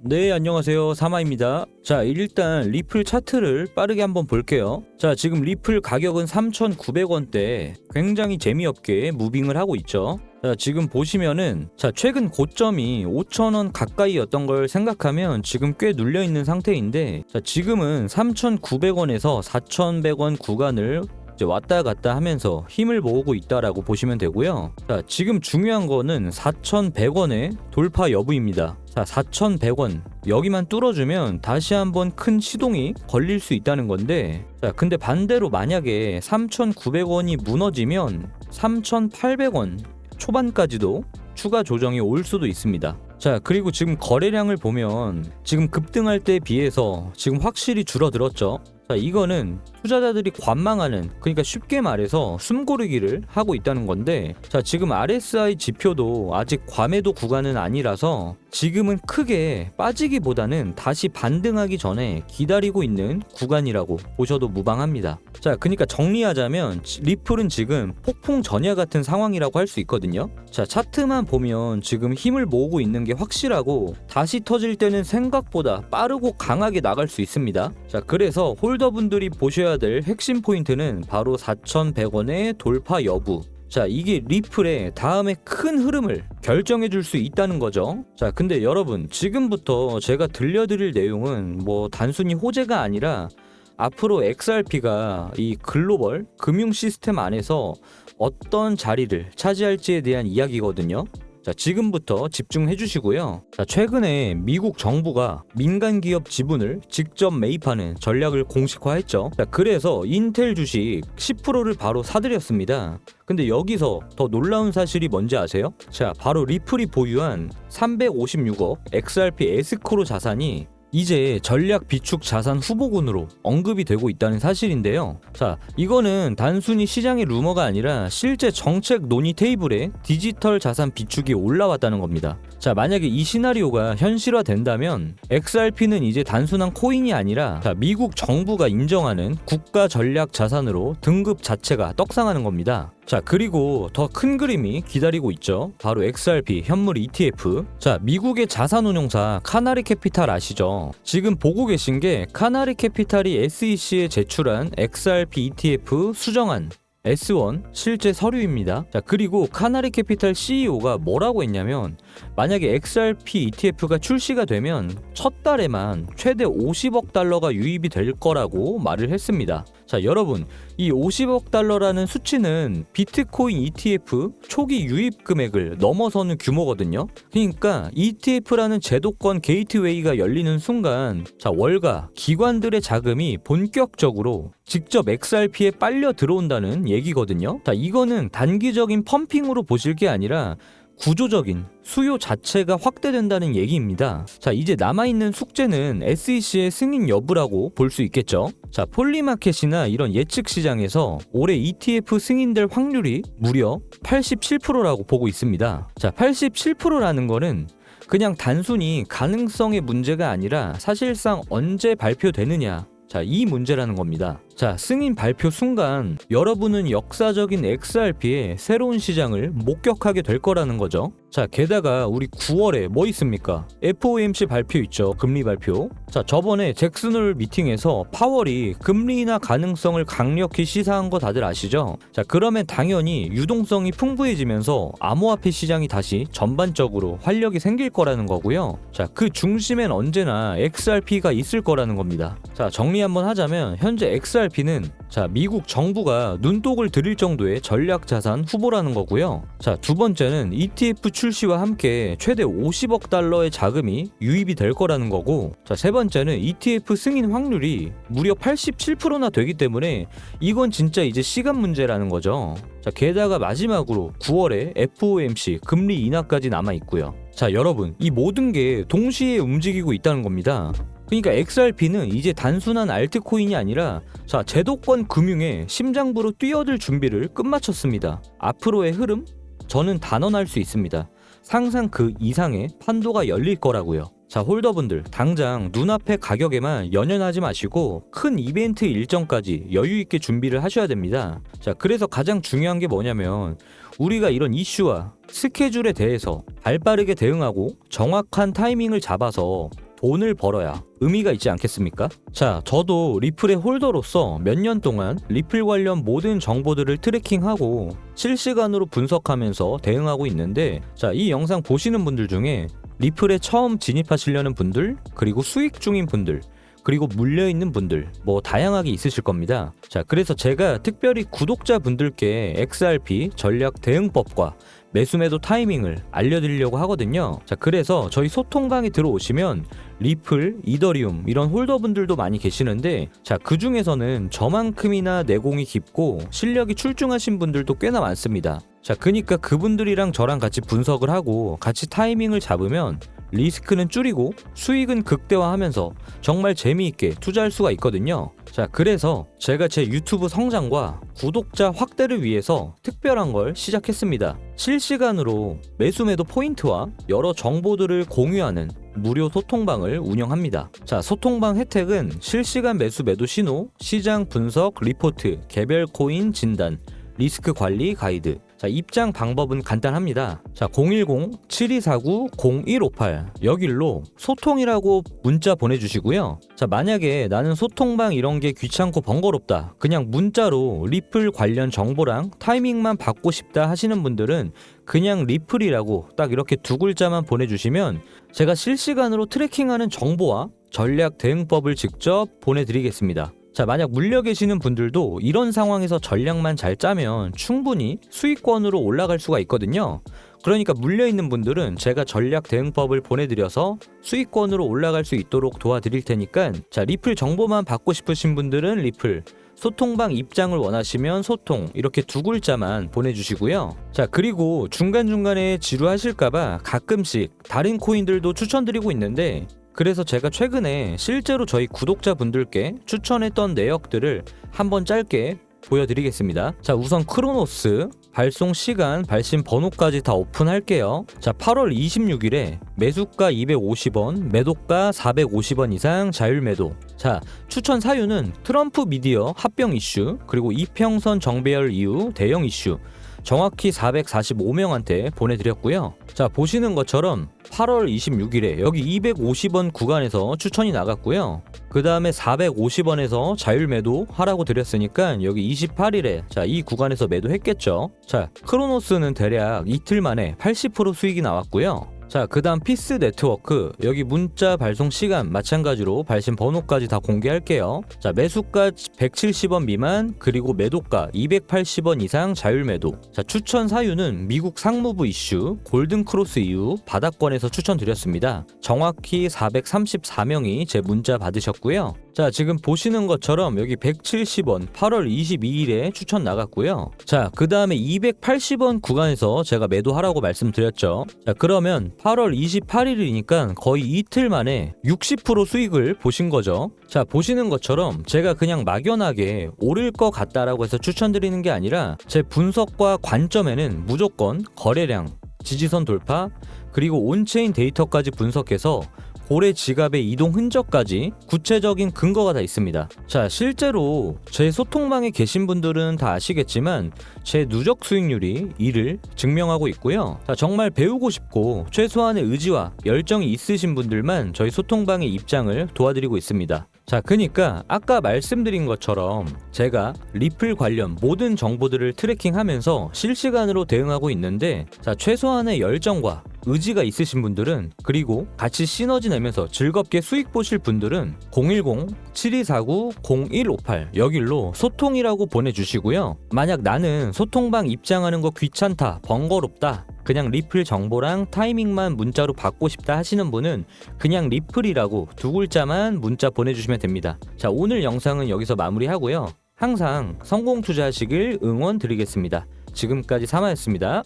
네, 안녕하세요. 사마입니다. 자, 일단 리플 차트를 빠르게 한번 볼게요. 자, 지금 리플 가격은 3,900원대 굉장히 재미없게 무빙을 하고 있죠. 자, 지금 보시면은 자, 최근 고점이 5,000원 가까이였던 걸 생각하면 지금 꽤 눌려 있는 상태인데 자, 지금은 3,900원에서 4,100원 구간을 왔다 갔다 하면서 힘을 모으고 있다라고 보시면 되고요. 자, 지금 중요한 거는 4,100원의 돌파 여부입니다. 자, 4,100원. 여기만 뚫어주면 다시 한번 큰 시동이 걸릴 수 있다는 건데, 자, 근데 반대로 만약에 3,900원이 무너지면 3,800원 초반까지도 추가 조정이 올 수도 있습니다. 자, 그리고 지금 거래량을 보면 지금 급등할 때에 비해서 지금 확실히 줄어들었죠. 자, 이거는 투자자들이 관망하는 그러니까 쉽게 말해서 숨고르기를 하고 있다는 건데 자, 지금 RSI 지표도 아직 과매도 구간은 아니라서 지금은 크게 빠지기보다는 다시 반등하기 전에 기다리고 있는 구간이라고 보셔도 무방합니다. 자, 그러니까 정리하자면 지- 리플은 지금 폭풍 전야 같은 상황이라고 할 수 있거든요. 자, 차트만 보면 지금 힘을 모으고 있는 게 확실하고 다시 터질 때는 생각보다 빠르고 강하게 나갈 수 있습니다. 자, 그래서 홀더분들이 보셔야 될 핵심 포인트는 바로 4,100원의 돌파 여부. 자, 이게 리플의 다음에 큰 흐름을 결정해 줄 수 있다는 거죠. 자, 근데 여러분, 지금부터 제가 들려드릴 내용은 뭐 단순히 호재가 아니라 앞으로 XRP가 이 글로벌 금융 시스템 안에서 어떤 자리를 차지할지에 대한 이야기거든요. 자, 지금부터 집중해 주시고요. 자, 최근에 미국 정부가 민간 기업 지분을 직접 매입하는 전략을 공식화했죠. 자, 그래서 인텔 주식 10%를 바로 사들였습니다. 근데 여기서 더 놀라운 사실이 뭔지 아세요? 자, 바로 리플이 보유한 356억 XRP 에스크로 자산이 이제 전략 비축 자산 후보군으로 언급이 되고 있다는 사실인데요. 자, 이거는 단순히 시장의 루머가 아니라 실제 정책 논의 테이블에 디지털 자산 비축이 올라왔다는 겁니다. 자, 만약에 이 시나리오가 현실화된다면 XRP는 이제 단순한 코인이 아니라 자, 미국 정부가 인정하는 국가 전략 자산으로 등급 자체가 떡상하는 겁니다. 자, 그리고 더 큰 그림이 기다리고 있죠. 바로 XRP 현물 ETF. 자, 미국의 자산운용사 카나리 캐피탈 아시죠? 지금 보고 계신 게 카나리 캐피탈이 SEC에 제출한 XRP ETF 수정안 S1 실제 서류입니다. 자, 그리고 카나리 캐피탈 CEO가 뭐라고 했냐면 만약에 XRP ETF가 출시가 되면 첫 달에만 최대 50억 달러가 유입이 될 거라고 말을 했습니다. 자, 여러분, 이 50억 달러라는 수치는 비트코인 ETF 초기 유입 금액을 넘어서는 규모거든요. 그러니까 ETF라는 제도권 게이트웨이가 열리는 순간 자, 월가 기관들의 자금이 본격적으로 직접 XRP에 빨려 들어온다는 얘기거든요. 자, 이거는 단기적인 펌핑으로 보실 게 아니라 구조적인 수요 자체가 확대된다는 얘기입니다. 자, 이제 남아있는 숙제는 SEC의 승인 여부라고 볼 수 있겠죠. 자, 폴리마켓이나 이런 예측 시장에서 올해 ETF 승인될 확률이 무려 87%라고 보고 있습니다. 자, 87%라는 거는 그냥 단순히 가능성의 문제가 아니라 사실상 언제 발표되느냐 자, 이 문제라는 겁니다. 자, 승인 발표 순간 여러분은 역사적인 XRP의 새로운 시장을 목격하게 될 거라는 거죠. 자, 게다가 우리 9월에 뭐 있습니까? FOMC 발표 있죠. 금리 발표. 자, 저번에 잭슨홀 미팅에서 파월이 금리 인하 가능성을 강력히 시사한 거 다들 아시죠? 자, 그러면 당연히 유동성이 풍부해지면서 암호화폐 시장이 다시 전반적으로 활력이 생길 거라는 거고요. 자, 그 중심엔 언제나 XRP가 있을 거라는 겁니다. 자, 정리 한번 하자면 현재 XRP는 자, 미국 정부가 눈독을 들일 정도의 전략 자산 후보라는 거고요. 자, 두 번째는 ETF 출시와 함께 최대 50억 달러의 자금이 유입이 될 거라는 거고, 자, 세 번째는 ETF 승인 확률이 무려 87%나 되기 때문에 이건 진짜 이제 시간 문제라는 거죠. 자, 게다가 마지막으로 9월에 FOMC 금리 인하까지 남아 있고요. 자, 여러분, 이 모든 게 동시에 움직이고 있다는 겁니다. 그러니까 XRP는 이제 단순한 알트코인이 아니라 자 제도권 금융의 심장부로 뛰어들 준비를 끝마쳤습니다. 앞으로의 흐름 저는 단언할 수 있습니다. 상상 그 이상의 판도가 열릴 거라고요. 자 홀더분들 당장 눈앞의 가격에만 연연하지 마시고 큰 이벤트 일정까지 여유 있게 준비를 하셔야 됩니다. 자 그래서 가장 중요한 게 뭐냐면 우리가 이런 이슈와 스케줄에 대해서 발 빠르게 대응하고 정확한 타이밍을 잡아서 돈을 벌어야 의미가 있지 않겠습니까? 자, 저도 리플의 홀더로서 몇 년 동안 리플 관련 모든 정보들을 트래킹하고 실시간으로 분석하면서 대응하고 있는데 자, 이 영상 보시는 분들 중에 리플에 처음 진입하시려는 분들, 그리고 수익 중인 분들, 그리고 물려 있는 분들 뭐 다양하게 있으실 겁니다. 자, 그래서 제가 특별히 구독자분들께 XRP 전략 대응법과 매수매도 타이밍을 알려드리려고 하거든요. 자, 그래서 저희 소통방에 들어오시면 리플, 이더리움 이런 홀더분들도 많이 계시는데 자, 그 중에서는 저만큼이나 내공이 깊고 실력이 출중하신 분들도 꽤나 많습니다. 자, 그니까 그분들이랑 저랑 같이 분석을 하고 같이 타이밍을 잡으면 리스크는 줄이고 수익은 극대화하면서 정말 재미있게 투자할 수가 있거든요. 자, 그래서 제가 제 유튜브 성장과 구독자 확대를 위해서 특별한 걸 시작했습니다. 실시간으로 매수매도 포인트와 여러 정보들을 공유하는 무료 소통방을 운영합니다. 자, 소통방 혜택은 실시간 매수 매도 신호, 시장 분석 리포트, 개별 코인 진단, 리스크 관리 가이드. 자, 입장 방법은 간단합니다. 자, 010-7249-0158 여길로 소통이라고 문자 보내주시고요. 자, 만약에 나는 소통방 이런 게 귀찮고 번거롭다. 그냥 문자로 리플 관련 정보랑 타이밍만 받고 싶다 하시는 분들은 그냥 리플이라고 딱 이렇게 두 글자만 보내주시면 제가 실시간으로 트래킹하는 정보와 전략 대응법을 직접 보내드리겠습니다. 자, 만약 물려 계시는 분들도 이런 상황에서 전략만 잘 짜면 충분히 수익권으로 올라갈 수가 있거든요. 그러니까 물려 있는 분들은 제가 전략 대응법을 보내드려서 수익권으로 올라갈 수 있도록 도와드릴 테니까 자, 리플 정보만 받고 싶으신 분들은 리플, 소통방 입장을 원하시면 소통 이렇게 두 글자만 보내주시고요. 자 그리고 중간중간에 지루하실까봐 가끔씩 다른 코인들도 추천드리고 있는데 그래서 제가 최근에 실제로 저희 구독자분들께 추천했던 내역들을 한번 짧게 보여드리겠습니다. 자, 우선 크로노스 발송 시간, 발신 번호까지 다 오픈할게요. 자, 8월 26일에 매수가 250원, 매도가 450원 이상 자율 매도. 자, 추천 사유는 트럼프 미디어 합병 이슈, 그리고 이평선 정배열 이후 대형 이슈. 정확히 445명한테 보내드렸고요. 자, 보시는 것처럼 8월 26일에 여기 250원 구간에서 추천이 나갔고요. 그 다음에 450원에서 자율 매도 하라고 드렸으니까 여기 28일에 자, 이 구간에서 매도했겠죠. 자, 크로노스는 대략 이틀 만에 80% 수익이 나왔고요. 자, 그 다음 피스 네트워크. 여기 문자 발송 시간 마찬가지로 발신 번호까지 다 공개할게요. 자, 매수가 170원 미만, 그리고 매도가 280원 이상 자율 매도. 자, 추천 사유는 미국 상무부 이슈, 골든 크로스 이후 바닥권에서 추천드렸습니다. 정확히 434명이 제 문자 받으셨고요. 자, 지금 보시는 것처럼 여기 170원 8월 22일에 추천 나갔고요. 자, 그 다음에 280원 구간에서 제가 매도하라고 말씀드렸죠. 자, 그러면 8월 28일이니까 거의 이틀 만에 60% 수익을 보신 거죠. 자, 보시는 것처럼 제가 그냥 막연하게 오를 것 같다라고 해서 추천드리는 게 아니라 제 분석과 관점에는 무조건 거래량, 지지선 돌파, 그리고 온체인 데이터까지 분석해서 고래 지갑의 이동 흔적까지 구체적인 근거가 다 있습니다. 자, 실제로 제 소통방에 계신 분들은 다 아시겠지만 제 누적 수익률이 이를 증명하고 있고요. 자, 정말 배우고 싶고 최소한의 의지와 열정이 있으신 분들만 저희 소통방의 입장을 도와드리고 있습니다. 자, 그니까 아까 말씀드린 것처럼 제가 리플 관련 모든 정보들을 트래킹하면서 실시간으로 대응하고 있는데 자, 최소한의 열정과 의지가 있으신 분들은 그리고 같이 시너지 내면서 즐겁게 수익 보실 분들은 010-7249-0158 여길로 소통이라고 보내주시고요. 만약 나는 소통방 입장하는 거 귀찮다, 번거롭다, 그냥 리플 정보랑 타이밍만 문자로 받고 싶다 하시는 분은 그냥 리플이라고 두 글자만 문자 보내주시면 됩니다. 자, 오늘 영상은 여기서 마무리하고요. 항상 성공 투자하시길 응원 드리겠습니다. 지금까지 사마였습니다.